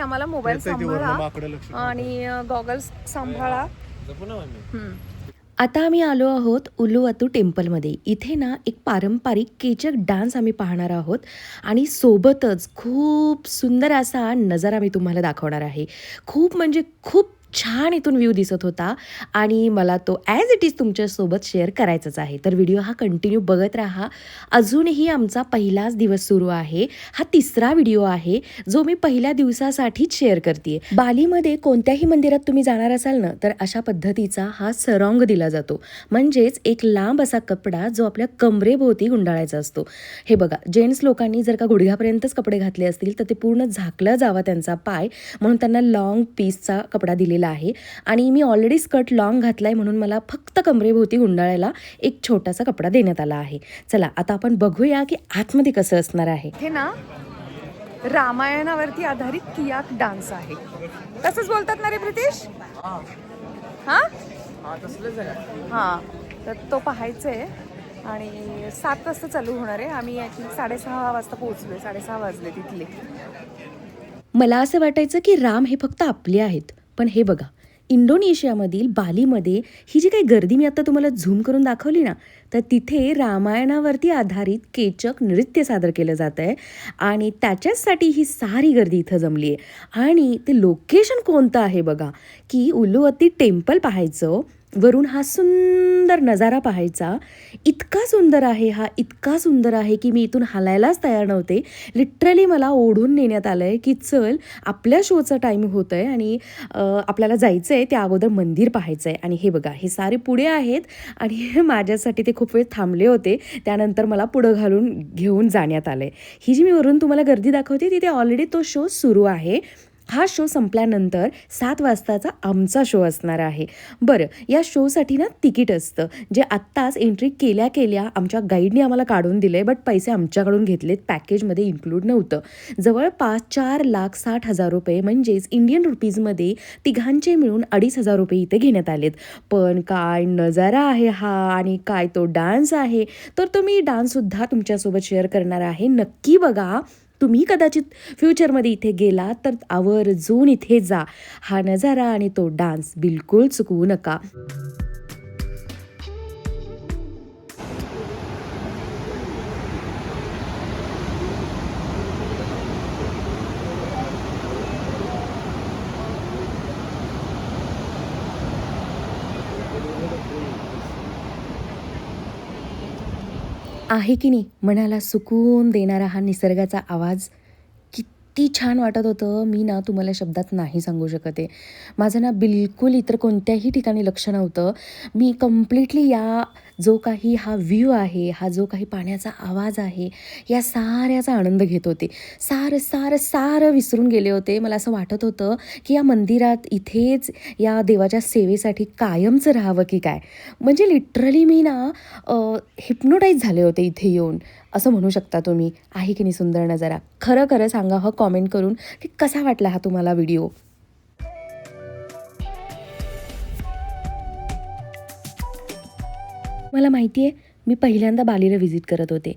आम्हाला मोबाईल सांभाळा आणि गॉगल्स सांभाळा. आता आम्ही आलो आहोत उलुवातू टेम्पलमध्ये. इथे ना एक पारंपरिक केचक डान्स आम्ही पाहणार आहोत. आणि सोबतच खूप सुंदर असा नजारा मी तुम्हाला दाखवणार आहे. खूप म्हणजे खूप छान इथून व्ह्यू दिसत होता आणि मला तो ॲज इट इज तुमच्यासोबत शेअर करायचाच आहे. तर व्हिडिओ हा कंटिन्यू बघत राहा. अजूनही आमचा पहिलाच दिवस सुरू आहे. हा तिसरा व्हिडिओ आहे जो मी पहिल्या दिवसासाठीच शेअर करते बालीमध्ये कोणत्याही मंदिरात तुम्ही जाणार असाल ना तर अशा पद्धतीचा हा सरॉंग दिला जातो. म्हणजेच एक लांब असा कपडा जो आपल्या कमरेभोवती गुंडाळायचा असतो. हे बघा जेंट्स लोकांनी जर का गुडघ्यापर्यंतच कपडे घातले असतील तर ते पूर्ण झाकला जावा त्यांचा पाय. म्हणून त्यांना लॉंग पीसचा कपडा दिलेला आहे. आणि मी ऑलरेडी स्कर्ट लॉंग घातलाय म्हणून मला फक्त कमरेभोवती गुंडाळायला एक छोटासा कपडा देण्यात आला आहे. चला आता आपण बघूया की आतमध्ये कसं असणार आहे. इथे ना रामायणावरती आधारित कियाक डान्स आहे. तसंच बोलतात ना रे प्रितेश? हा? हा तर तो पाहायचा आहे आणि सात वाजता चालू होणार आहे. आम्ही आय थिंक साडेसहा वाजता पोहोचलोय. साडेसहा वाजले तिथले. मला असं वाटायचं की राम हे फक्त आपले आहेत. पण हे बघा इंडोनेशियामधील बालीमध्ये ही जी काही गर्दी मी आता तुम्हाला झूम करून दाखवली ना तर तिथे रामायणावरती आधारित केचक नृत्य सादर केलं जातं आहे आणि त्याच्याचसाठी ही सारी गर्दी इथं जमली आहे. आणि ते लोकेशन कोणतं आहे बघा की उल्लुवती टेम्पल पाहायचं वरून हा सुंदर नजारा पाहायचा. इतका सुंदर आहे हा इतका सुंदर आहे की मी इथून हलायलाच तयार नव्हते. लिटरली मला ओढून नेण्यात आलं आहे की चल आपल्या शोचा टाईम होतं आहे आणि आपल्याला जायचं आहे त्या अगोदर मंदिर पाहायचं आहे आणि हे बघा हे सारे पुढे आहेत आणि माझ्यासाठी ते खूप वेळ थांबले होते. त्यानंतर मला पुढं घालून घेऊन जाण्यात आलं आहे ही जी मी वरून तुम्हाला गर्दी दाखवते तिथे ऑलरेडी तो शो सुरू आहे. हा शो संपल्यानंतर सात वाजताचा आमचा शो असणार आहे. बरं या शोसाठी ना तिकीट असतं. जे आत्ताच एंट्री केल्या केल्या आमच्या गाईडने आम्हाला काढून दिले बट पैसे आमच्याकडून घेतलेत पॅकेजमध्ये इन्क्लूड नव्हतं. जवळपास चार लाख साठ हजार रुपये म्हणजेच इंडियन रुपीजमध्ये तिघांचे मिळून अडीच हजार रुपये इथे घेण्यात आलेत. पण काय नजारा आहे हा आणि काय तो डान्स आहे तर तो मी डान्ससुद्धा तुमच्यासोबत शेअर करणार आहे. नक्की बघा. तुम्ही कदाचित फ्युचरमध्ये इथे गेला तर आवर्जून इथे जा. हा नजारा आणि तो डान्स बिलकुल चुकवू नका. आहे की नाही? मनाला सुकून देणारा हा निसर्गाचा आवाज किती छान वाटत होतं. मी ना तुम्हाला शब्दात नाही सांगू शकत आहे. माझं ना बिलकुल इतर कोणत्याही ठिकाणी लक्ष नव्हतं. मी कम्प्लिटली या जो काही हा व्ह्यू आहे हा जो काही पाण्याचा आवाज आहे या साऱ्याचा आनंद घेत होते. सारं सारं सारं विसरून गेले होते. मला असं वाटत होतं की या मंदिरात इथेच या देवाच्या सेवेसाठी कायमचं राहावं की काय? म्हणजे लिटरली मी ना हिप्नोटाईज झाले होते इथे येऊन. असं म्हणू शकता तुम्ही. आहे की नाही सुंदर नजारा? खरं खरं सांगा हं कॉमेंट करून की कसा वाटला हा तुम्हाला व्हिडिओ मला माहिती आहे मी पहिल्यांदा बालीला व्हिजिट करत होते.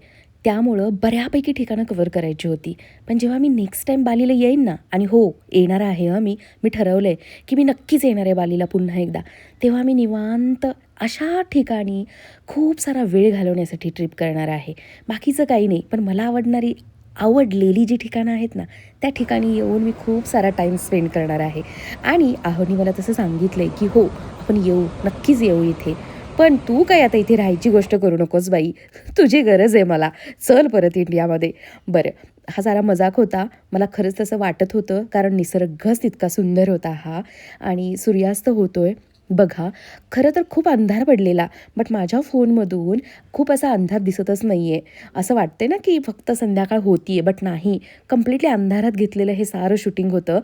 त्यामुळं बऱ्यापैकी ठिकाणं कवर करायची होती. पण जेव्हा मी नेक्स्ट टाईम बालीला येईन ना आणि हो येणार आहे हं मी मी ठरवलं आहे की मी नक्कीच येणार आहे बालीला पुन्हा एकदा. तेव्हा मी निवांत अशा ठिकाणी खूप सारा वेळ घालवण्यासाठी ट्रिप करणार आहे. बाकीचं काही नाही पण मला आवडणारी आवडलेली जी ठिकाणं आहेत ना त्या ठिकाणी येऊन मी खूप सारा टाईम स्पेंड करणार आहे. आणि आहोनी मला तसं सांगितलं आहे की हो आपण येऊ नक्कीच येऊ इथे. पण तू काय आता इथे राहायची गोष्ट करू नकोस बाई. तुझी गरज आहे मला. चल परत इंडियामध्ये. बरं हा सारा मजाक होता. मला खरंच तसं वाटत होतं कारण निसर्गच तितका सुंदर होता हा. आणि सूर्यास्त होतो आहे बघा खरं तर खूप अंधार पडलेला बट माझ्या फोनमधून खूप असा अंधार दिसतच नाही आहे असं वाटते ना की फक्त संध्याकाळ होतीये बट नाही. कम्प्लिटली अंधारात घेतलेलं हे सारं शूटिंग होतं.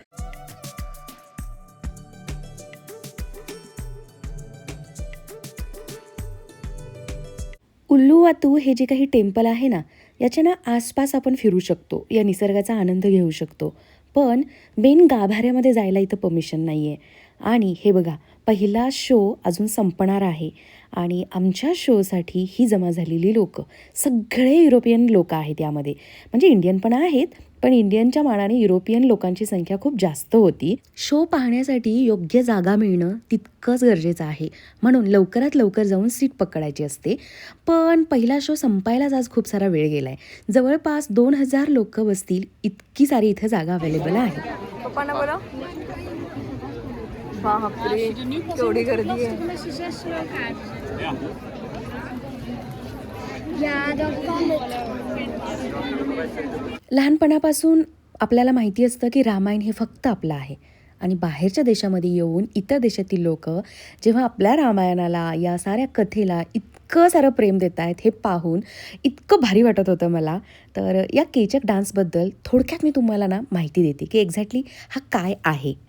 उल्लुवातू हे जे काही टेम्पल आहे ना याच्या ना आसपास आपण फिरू शकतो या निसर्गाचा आनंद घेऊ शकतो. पण मेन गाभाऱ्यामध्ये जायला इथं परमिशन नाही आहे आणि हे बघा पहिला शो अजून संपणार आहे. आणि आमच्या शोसाठी ही जमा झालेली लोकं सगळे युरोपियन लोक आहेत यामध्ये. म्हणजे इंडियन पण आहेत पण इंडियनच्या मानाने युरोपियन लोकांची संख्या खूप जास्त होती. शो पाहण्यासाठी योग्य जागा मिळणं तितकंच गरजेचं आहे. म्हणून लवकरात लवकर जाऊन सीट पकडायची असते. पण पहिला शो संपायलाच आज खूप सारा वेळ गेला आहे जवळपास दोन हजार लोक बसतील इतकी सारी इथं जागा अवेलेबल आहे. बापरे केवढी गर्दी आहे. Ja, kan het. लहानपणापासून आपल्याला माहिती असतं की रामायण हे फक्त आपलं आहे. आणि बाहेरच्या देशामध्ये येऊन इतर देशातील लोक जेव्हा आपल्या रामायणाला या साऱ्या कथेला इतकं सारं प्रेम देत आहेत हे पाहून इतकं भारी वाटत होतं मला. तर या केचक डान्सबद्दल थोडक्यात मी तुम्हाला ना माहिती देते की एक्झॅक्टली हा काय आहे.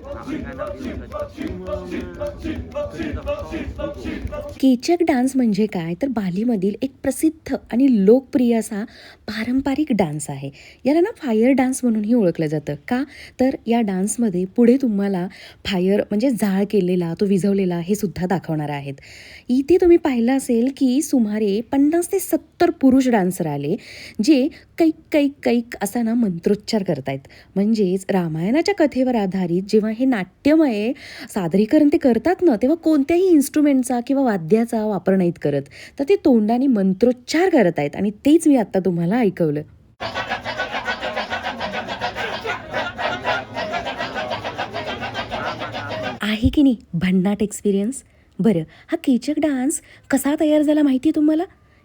केचक डान्स म्हणजे काय? तर बालीमधील एक प्रसिद्ध आणि लोकप्रिय असा पारंपरिक डान्स आहे. याला ना फायर डान्स म्हणूनही ओळखलं जातं. का? तर या डान्समध्ये पुढे तुम्हाला फायर म्हणजे जाळ केलेला तो विझवलेला हे सुद्धा दाखवणार आहेत. इथे तुम्ही पाहिलं असेल की सुमारे पन्नास ते सत्तर पुरुष डान्सर आले जे कैक कैक कैक असा ना मंत्रोच्चार करतायत. म्हणजेच रामायणाच्या कथेवर आधारित जेव्हा हे नाट्यमय सादरीकरण ते करतात ना तेव्हा कोणत्याही इन्स्ट्रुमेंटचा किंवा वाद्याचा वापर नाहीत करत. तर ते तोंडाने मंत्रोच्चार करत आहेत आणि तेच मी आत्ता तुम्हाला ऐकवलं. आहे की नाही? भन्नाट एक्सपिरियन्स बरं. हा केचक डान्स कसा तयार झाला माहिती आहे तुम्हाला?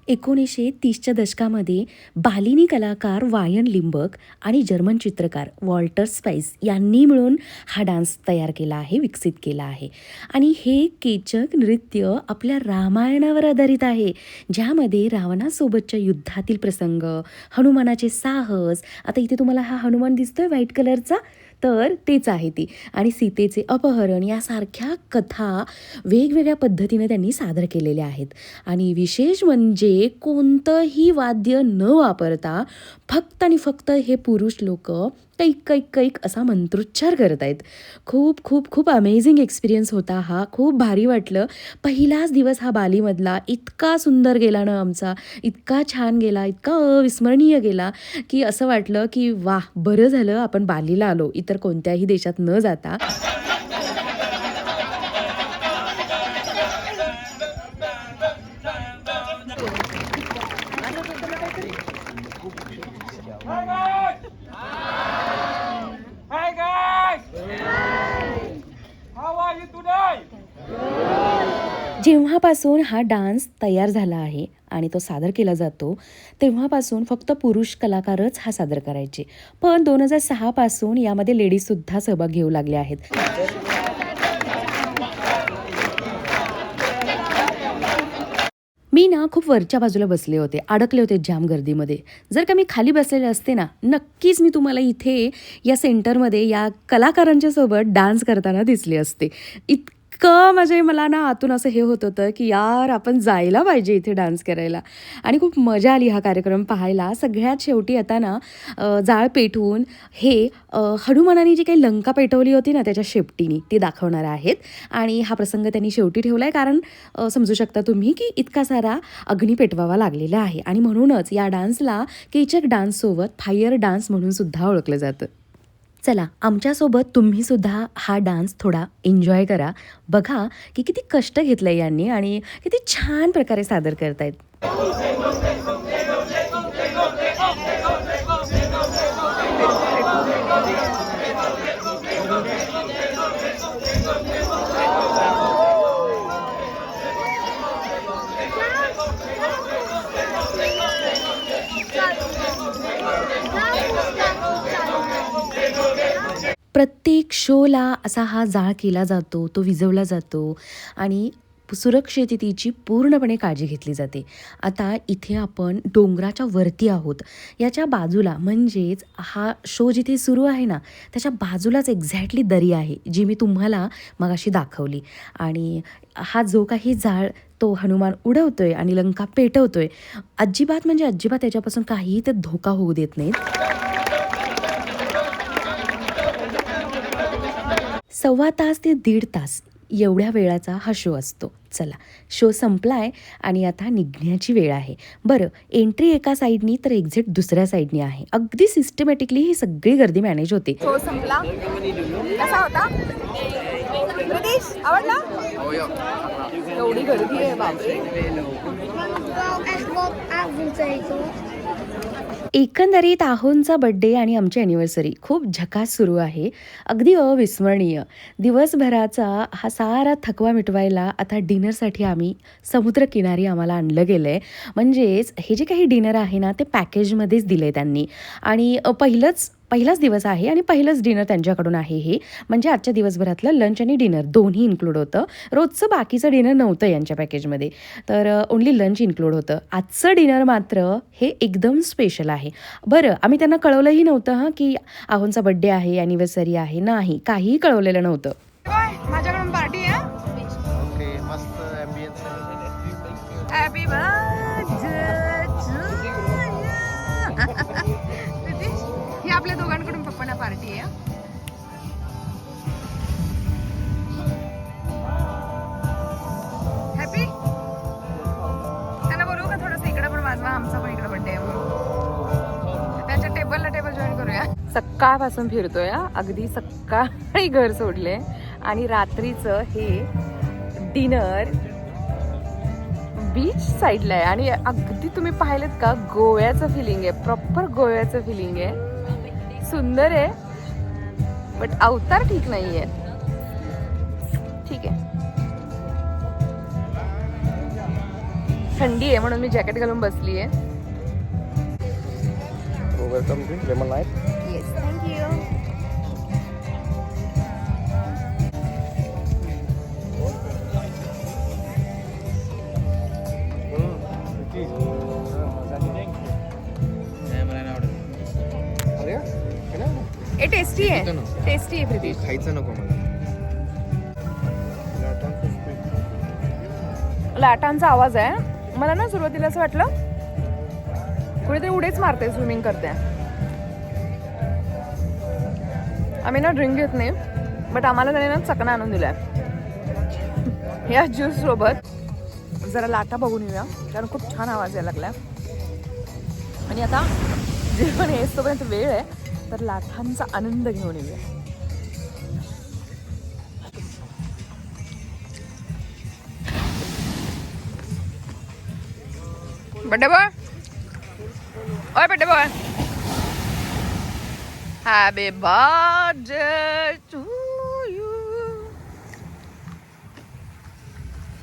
एकोणीसशे तीसच्या दशकामध्ये बालिनी कलाकार वायन लिंबक आणि जर्मन चित्रकार वॉल्टर स्पाईस यांनी मिळून हा डान्स तयार केला आहे विकसित केला आहे. आणि हे केचक नृत्य आपल्या रामायणावर आधारित आहे ज्यामध्ये रावणासोबतच्या युद्धातील प्रसंग हनुमानाचे साहस आता इथे तुम्हाला हा हनुमान दिसतोय व्हाईट कलरचा तर तेच आहे ती. आणि सीतेचे अपहरण यासारख्या कथा वेगवेगळ्या पद्धतीने त्यांनी सादर केलेल्या आहेत. आणि विशेष म्हणजे कोणतंही वाद्य न वापरता फक्त आणि फक्त हे पुरुष लोक कैक कैक कैक असा मंत्रोच्चार करत आहेत. खूप खूप खूप अमेझिंग एक्सपिरियन्स होता हा. खूप भारी वाटलं. पहिलाच दिवस हा बालीमधला. इतका सुंदर गेला ना आमचा. इतका छान गेला. इतका अविस्मरणीय गेला की असं वाटलं की वाह बरं झालं. आपण बालीला आलो. इत इतर कोणत्याही देशात न जाता जेव्हापासून हा डान्स तयार झाला आहे आणि तो सादर केला जातो तेव्हापासून फक्त पुरुष कलाकारच हा सादर करायचे. पण दोन हजार सहापासून यामध्ये लेडीजसुद्धा सहभाग घेऊ लागले आहेत. मी ना खूप वरच्या बाजूला बसले होते अडकले होते जाम गर्दीमध्ये. जर का मी खाली बसलेले असते ना नक्कीच मी तुम्हाला इथे या सेंटरमध्ये या कलाकारांच्या सोबत डान्स करताना दिसले असते. इतकं म्हणजे मला ना आतून असं हे होत होतं की यार आपण जायला पाहिजे इथे डान्स करायला. आणि खूप मजा आली हा कार्यक्रम पाहायला. सगळ्यात शेवटी आता ना जाळ पेटवून हे हनुमानाने जी काही लंका पेटवली होती ना त्याच्या शेपटीने ती दाखवणार आहेत. आणि हा प्रसंग त्यांनी शेवटी ठेवला आहे कारण समजू शकता तुम्ही की इतका सारा अग्नी पेटवावा लागलेला आहे. आणि म्हणूनच या डान्सला केचक डान्ससोबत फायर डान्स म्हणून सुद्धा ओळखलं जातं. चला आमच्यासोबत तुम्ही सुद्धा हा डान्स थोडा एन्जॉय करा. बघा की किती कष्ट घेतलं यांनी आणि किती छान प्रकारे सादर करतायत. प्रत्येक शोला असा हा जाळ केला जातो तो विझवला जातो आणि सुरक्षिततेची पूर्णपणे काळजी घेतली जाते. आता इथे आपण डोंगराच्या वरती आहोत. याच्या बाजूला म्हणजेच हा शो जिथे सुरू आहे ना त्याच्या बाजूलाच एक्झॅक्टली दरी आहे जी मी तुम्हाला मगाशी दाखवली. आणि हा जो काही जाळ तो हनुमान उडवतोय आणि लंका पेटवतोय अजिबात म्हणजे अजिबात त्याच्यापासून काहीही ते धोका होऊ देत नाहीत. सव्वा तास ते दीड तास एवढ्या वेळाचा हा शो असतो. चला शो संपलाय आणि आता निघण्याची वेळ आहे. बरं एंट्री एका साईडनी तर एक्झिट दुसऱ्या साईडनी आहे. अगदी सिस्टमॅटिकली ही सगळी गर्दी मॅनेज होते. शो संपला. कसा होता? प्रदेश आवडला? एवढी गर्दी आहे एकंदरीत आहोंचा बड्डे आणि आमची ॲनिव्हर्सरी खूप झकास सुरू आहे. अगदी अविस्मरणीय. दिवसभराचा हा सारा थकवा मिटवायला आता डिनरसाठी आम्ही समुद्रकिनारी आम्हाला आणलं गेलं आहे म्हणजेच हे जे काही डिनर आहे ना ते पॅकेजमध्येच दिलं आहे त्यांनी. आणि पहिलंच पहिलाच दिवस आहे आणि पहिलंच डिनर त्यांच्याकडून आहे हे. म्हणजे आजच्या दिवसभरातलं लंच आणि डिनर दोन्ही इन्क्लूड होतं. रोजचं बाकीचं डिनर नव्हतं यांच्या पॅकेजमध्ये तर ओन्ली लंच इन्क्लूड होतं. आजचं डिनर मात्र हे एकदम स्पेशल आहे. बरं आम्ही त्यांना कळवलंही नव्हतं हां की आहोंचा बड्डे आहे ॲनिव्हर्सरी आहे. नाही काहीही कळवलेलं नव्हतं. माझ्याकडून पार्टी आहे सकाळपासून फिरतोय अगदी सकाळी घर सोडले. आणि रात्रीचं हे डिनर बीच साईडला आहे. आणि अगदी तुम्ही पाहिलेत का? गोव्याचं फिलिंग आहे. प्रॉपर गोव्याचं फिलिंग आहे. सुंदर आहे. बट अवतार ठीक नाही आहे ठीक आहे. थंडी आहे म्हणून मी जॅकेट घालून बसली आहे अरे हे टेस्टी आहे. टेस्टी आहे खायचं नको मला. लाटांचा आवाज आहे. मला ना सुरुवातीला असं वाटलं कुणीतरी उडेच मारते स्विमिंग करते आम्ही ना ड्रिंक घेत नाही बट आम्हाला त्याने ना चकना आणून दिलाय. या ज्यूस सोबत जरा लाटा बघून येऊया कारण खूप छान आवाज यायला लागला आणि आता जेवण येस तोपर्यंत वेळ आहे तर लाटांचा आनंद घेऊन येऊया. Birthday boy? ओय birthday boy. Happy birthday to you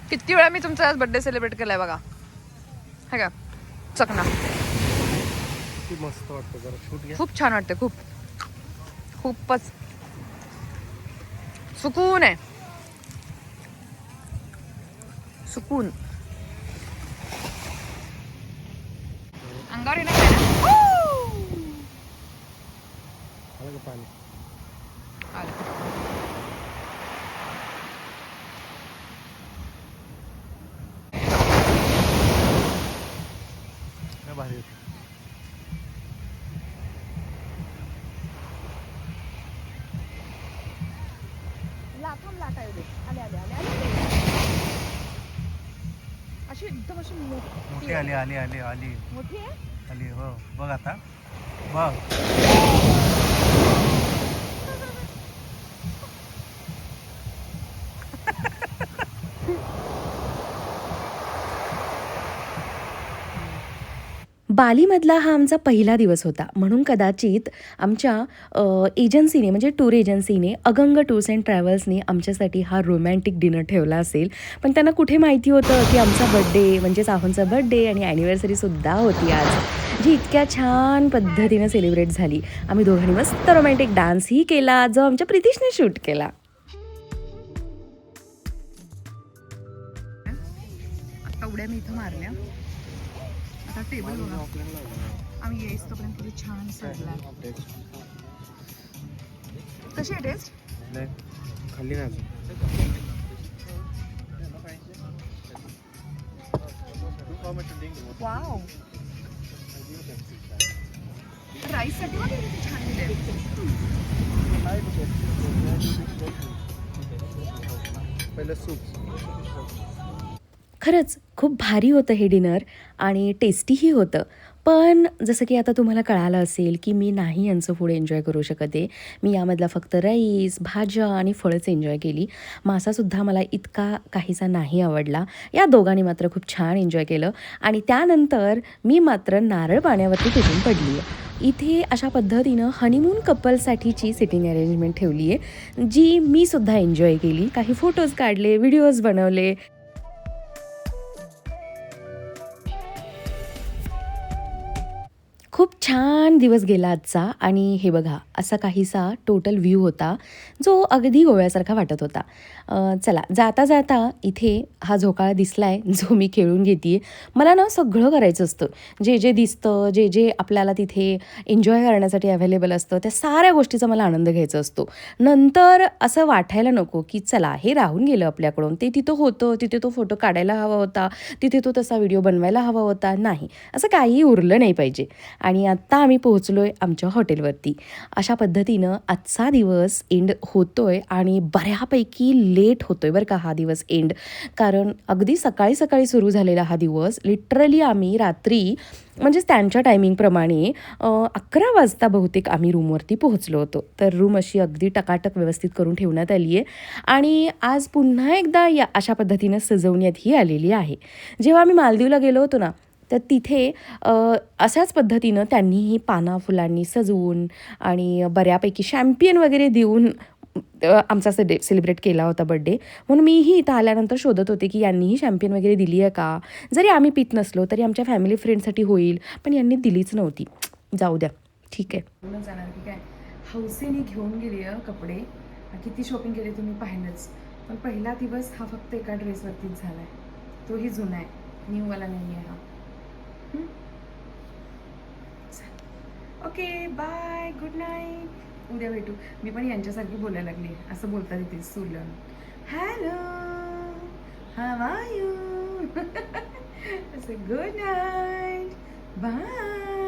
किती वेळा मी तुमचा आज बर्थडे सेलिब्रेट केलाय बघा. हे का चकना खूप मस्त वाटतं जरा शूट घ्या. खूप छान वाटते खूप. खूपच. सुकून आहे. सुकून अंगावर येणार काय ना? आलं का पाणी आलं. काय भारी होतं लाथाम लाटा येऊ दे. आले आले आले आले अशी एकदम अशी मोठी मोठी आली आली आली आली. मोठी आहे? आली हो. बघ आता. बघ बालीमधला हा आमचा पहिला दिवस होता. म्हणून कदाचित आमच्या एजन्सीने म्हणजे टूर एजन्सीने अगंग टूर्स अँड ट्रॅव्हल्सने आमच्यासाठी हा रोमॅन्टिक डिनर ठेवला असेल. पण त्यांना कुठे माहिती होतं की आमचा बड्डे म्हणजेच आहोंचा बड्डे आणि ॲनिव्हर्सरीसुद्धा होती आज. जी इतक्या छान पद्धतीनं सेलिब्रेट झाली. आम्ही दोघांनी मस्त रोमॅन्टिक डान्सही केला जो आमच्या प्रितीशने शूट केला. आता उड्या मी इथं मारल्या. टेबल बघा आम्ही येईस तोपर्यंत किती छान सजला. कशी आहे टेस्ट नाही खाल्ली ना अजून. वाव राईससाठी बघ किती छान. पहिलं सूप. खरंच खूप भारी होतं हे डिनर आणि टेस्टीही होतं. पण जसं की आता तुम्हाला कळालं असेल की मी नाही यांचं फूड एन्जॉय करू शकत आहे. मी यामधला फक्त राईस भाज्या आणि फळंच एन्जॉय केली. मासासुद्धा मला इतका काहीसा नाही आवडला. या दोघांनी मात्र खूप छान एन्जॉय केलं आणि त्यानंतर मी मात्र नारळ पाण्यावरती तुटून पडली आहे इथे अशा पद्धतीनं हनीमून कपलसाठीची सिटिंग अरेंजमेंट ठेवली आहे जी मी सुद्धा एन्जॉय केली. काही फोटोज काढले व्हिडिओज बनवले. खूप छान दिवस गेला आजचा आणि हे बघा असा काहीसा टोटल व्ह्यू होता जो अगदी गोव्यासारखा वाटत होता. चला जाता जाता इथे हा झोकाळा दिसला आहे जो मी खेळून घेते मला ना सगळं करायचं असतं. जे जे दिसतं जे जे आपल्याला तिथे एन्जॉय करण्यासाठी अवेलेबल असतं त्या साऱ्या गोष्टीचा मला आनंद घ्यायचा असतो. नंतर असं वाटायला नको की चला हे राहून गेलं आपल्याकडून. ते तिथं होतं तिथे तो फोटो काढायला हवा होता तिथे तो तसा व्हिडिओ बनवायला हवा होता. नाही असं काहीही उरलं नाही पाहिजे. आणि आत्ता आम्ही पोहोचलो आहे आमच्या हॉटेलवरती. अशा पद्धतीनं आजचा दिवस एंड होतो आहे आणि बऱ्यापैकी लेट होतो आहे बरं का हा दिवस एंड कारण अगदी सकाळी सकाळी सुरू झालेला हा दिवस लिटरली आम्ही रात्री म्हणजेच त्यांच्या टायमिंगप्रमाणे अकरा वाजता बहुतेक आम्ही रूमवरती पोहोचलो होतो. तर रूम अशी अगदी टकाटक व्यवस्थित करून ठेवण्यात आली आहे आणि आज पुन्हा एकदा या अशा पद्धतीनं सजवण्यात ही आलेली आहे. जेव्हा आम्ही मालदीवला गेलो होतो ना तर तिथे अशाच पद्धतीनं त्यांनीही पाना फुलांनी सजवून आणि बऱ्यापैकी शॅम्पियन वगैरे देऊन आमचा डे सेलिब्रेट केला होता बड्डे म्हणून मीही इथं आल्यानंतर शोधत होते की यांनीही शॅम्पियन वगैरे दिली आहे का? जरी आम्ही पित नसलो तरी आमच्या फॅमिली फ्रेंडसाठी होईल पण यांनी दिलीच नव्हती. जाऊ द्या. ठीक आहे. जाणार की काय? हौसेने घेऊन गेली कपडे. किती शॉपिंग केली तुम्ही पाहिलंच. पण पहिला दिवस हा फक्त एका ड्रेसवरतीच झाला आहे तोही जुना आहे. न्यूवाला नाही आहे हा. ओके बाय गुड नाईट उद्या भेटू. मी पण यांच्यासारखी बोलायला लागली. असं बोलता तिथे सुलन. हॅलो हवायू असं गुड नाईट बाय